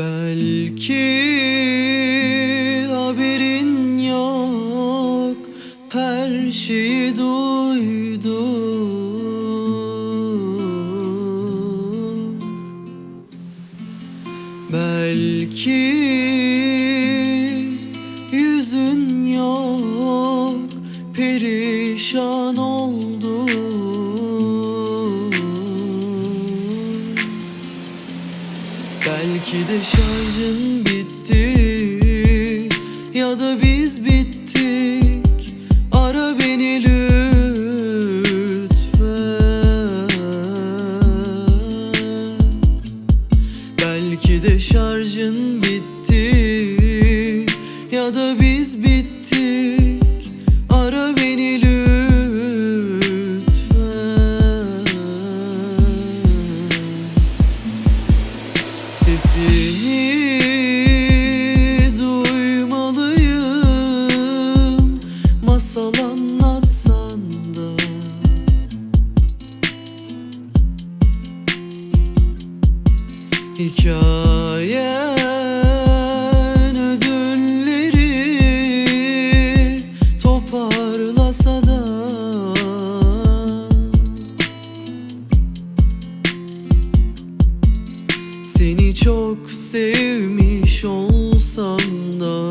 Belki haberin yok Her şeyi duydum. Belki de şarjın bitti Ya da biz bittik. Ara beni lütfen. Belki de şarjın bitti Ya da anlatsan da. Hikayen ödülleri toparlasa Seni çok sevmiş olsam da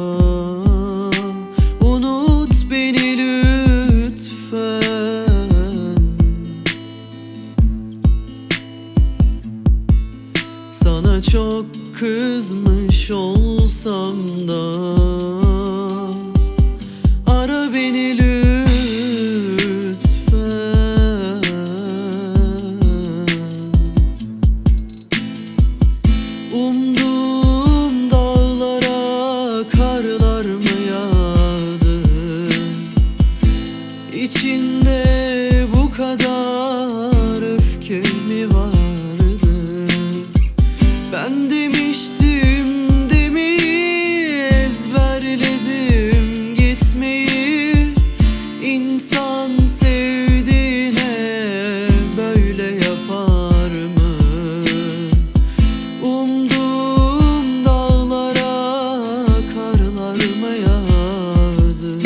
Sana çok kızmış olsam da Ara beni lütfen. Umduğum dağlara karlar mı yağdı? İçinde bu kadar Ben demiştim demi ezberledim gitmeyi İnsan sevdiğine böyle yapar mı? Umduğum dağlara karlar mı yağdı?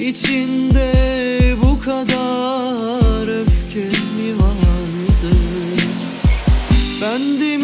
İçinde bu kadar Bendim